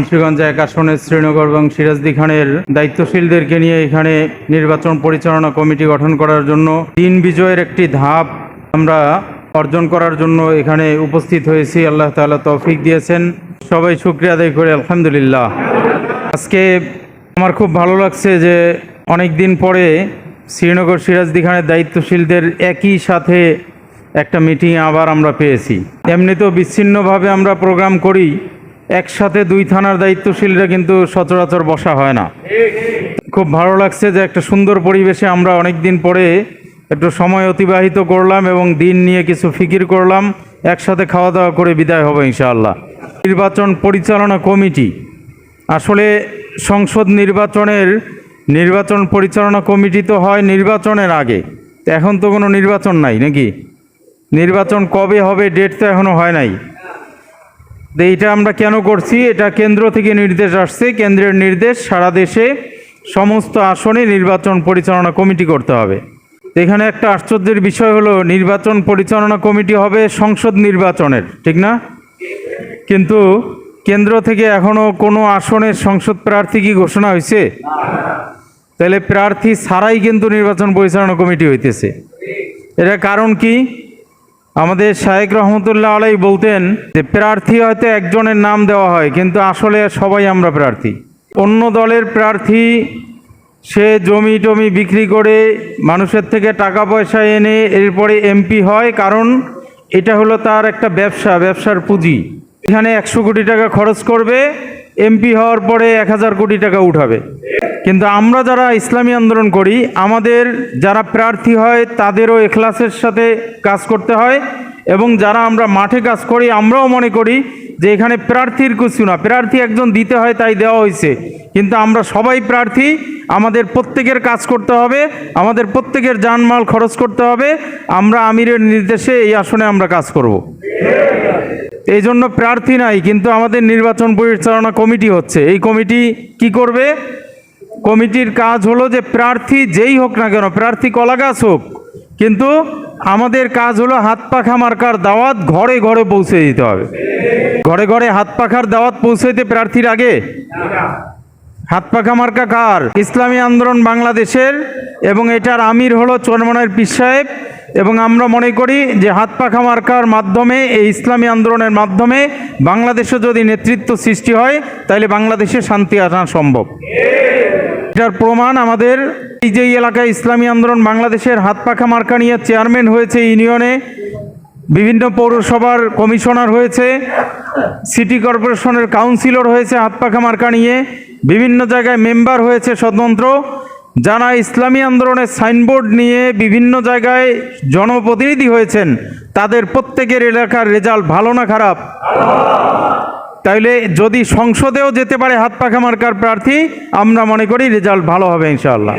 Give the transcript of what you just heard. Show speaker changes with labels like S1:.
S1: মুন্সিগঞ্জ এক আসনের শ্রীনগর এবং সিরাজদি খানের দায়িত্বশীলদেরকে নিয়ে এখানে নির্বাচন পরিচালনা কমিটি গঠন করার জন্য তিন বিজয়ের একটি ধাপ আমরা অর্জন করার জন্য এখানে উপস্থিত হয়েছি। আল্লাহ তাআলা তৌফিক দিয়েছেন। সবাই শুক্রিয়া আদায় করে আলহামদুলিল্লাহ। আজকে আমার খুব ভালো লাগছে যে অনেক দিন পরে শ্রীনগর সিরাজদি খানের দায়িত্বশীলদের একই সাথে একটা মিটিং আবার আমরা পেয়েছি। এমনিতেও বিচ্ছিন্নভাবে আমরা প্রোগ্রাম করি। একসাথে দুই থানার দায়িত্বশীলরা কিন্তু সচরাচর বসা হয় না। খুব ভালো লাগছে যে একটা সুন্দর পরিবেশে আমরা অনেক দিন পরে একটু সময় অতিবাহিত করলাম এবং দিন নিয়ে কিছু ফিকির করলাম, একসাথে খাওয়া দাওয়া করে বিদায় হবে ইনশাআল্লাহ। নির্বাচন পরিচালনা কমিটি। আসলে সংসদ নির্বাচনের নির্বাচন পরিচালনা কমিটি তো হয় নির্বাচনের আগে। এখন তো কোনো নির্বাচন নাই নাকি? নির্বাচন কবে হবে, ডেট তো এখনও হয় নাই। এইটা আমরা কেন করছি, এটা কেন্দ্র থেকে নির্দেশ আসছে। কেন্দ্রের নির্দেশ, সারা দেশে সমস্ত আসনে নির্বাচন পরিচালনা কমিটি করতে হবে। এখানে একটা আশ্চর্যের বিষয় হলো, নির্বাচন পরিচালনা কমিটি হবে সংসদ নির্বাচনের, ঠিক না? কিন্তু কেন্দ্র থেকে এখনও কোনো আসনের সংসদ প্রার্থী কি ঘোষণা হয়েছে? তাহলে প্রার্থী ছাড়াই কিন্তু নির্বাচন পরিচালনা কমিটি হইতেছে। এটা কারণ কি? আমাদের শাহেক রহমতুল্লাহ আলাই বলতেন যে, প্রার্থী হয়তো একজনের নাম দেওয়া হয়, কিন্তু আসলে সবাই আমরা প্রার্থী। অন্য দলের প্রার্থী, সে জমি টমি বিক্রি করে মানুষের থেকে টাকা পয়সা এনে এরপরে এমপি হয়, কারণ এটা হলো তার একটা ব্যবসা, ব্যবসার পুঁজি। এখানে একশো কোটি টাকা খরচ করবে, এমপি হওয়ার পরে এক হাজার কোটি টাকা উঠাবে। কিন্তু আমরা যারা ইসলামী আন্দোলন করি, আমাদের যারা প্রার্থী হয়, তাদেরও এখলাসের সাথে কাজ করতে হয় এবং যারা আমরা মাঠে কাজ করি, আমরাও মনে করি যে এখানে প্রার্থীর কিছু না। প্রার্থী একজন দিতে হয়, তাই দেওয়া হয়েছে। কিন্তু আমরা সবাই প্রার্থী, আমাদের প্রত্যেকের কাজ করতে হবে, আমাদের প্রত্যেকের জানমাল খরচ করতে হবে, আমরা আমিরের নির্দেশে এই আসনে আমরা কাজ করব। এই জন্য প্রার্থী নাই, কিন্তু আমাদের নির্বাচন পরিচালনা কমিটি হচ্ছে। এই কমিটি কি করবে? কমিটির কাজ হলো যে প্রার্থী যেই হোক না কেন, প্রার্থী কলা গাছ হোক, কিন্তু আমাদের কাজ হলো হাত পাখা মার্কার দাওয়াত ঘরে ঘরে পৌঁছে দিতে হবে। ঘরে ঘরে হাত পাখার দাওয়াত পৌঁছে দিতে প্রার্থীর আগে হাত পাখা মার্কা কার? ইসলামী আন্দোলন বাংলাদেশের, এবং এটার আমির হলো চরমনের পীর সাহেব, এবং আমরা মনে করি যে হাত পাখা মার্কার মাধ্যমে, এই ইসলামী আন্দোলনের মাধ্যমে বাংলাদেশে যদি নেতৃত্ব সৃষ্টি হয়, তাহলে বাংলাদেশে শান্তি আনা সম্ভব। এটার প্রমাণ আমাদের এই যে এলাকায় ইসলামী আন্দোলন বাংলাদেশের হাত পাখা মার্কা নিয়ে চেয়ারম্যান হয়েছে ইউনিয়নে, বিভিন্ন পৌরসভার কমিশনার হয়েছে, সিটি কর্পোরেশনের কাউন্সিলর হয়েছে হাত পাখা মার্কা নিয়ে, বিভিন্ন জায়গায় মেম্বার হয়েছে স্বতন্ত্র, যারা ইসলামী আন্দোলনের সাইনবোর্ড নিয়ে বিভিন্ন জায়গায় জনপ্রতিনিধি হয়েছেন, তাদের প্রত্যেকের এলাকার রেজাল্ট ভালো না খারাপ? তাইলে যদি সংসদেও যেতে পারে হাত পাখা মার্কার প্রার্থী, আমরা মনে করি রেজাল্ট ভালো হবে ইনশাআল্লাহ।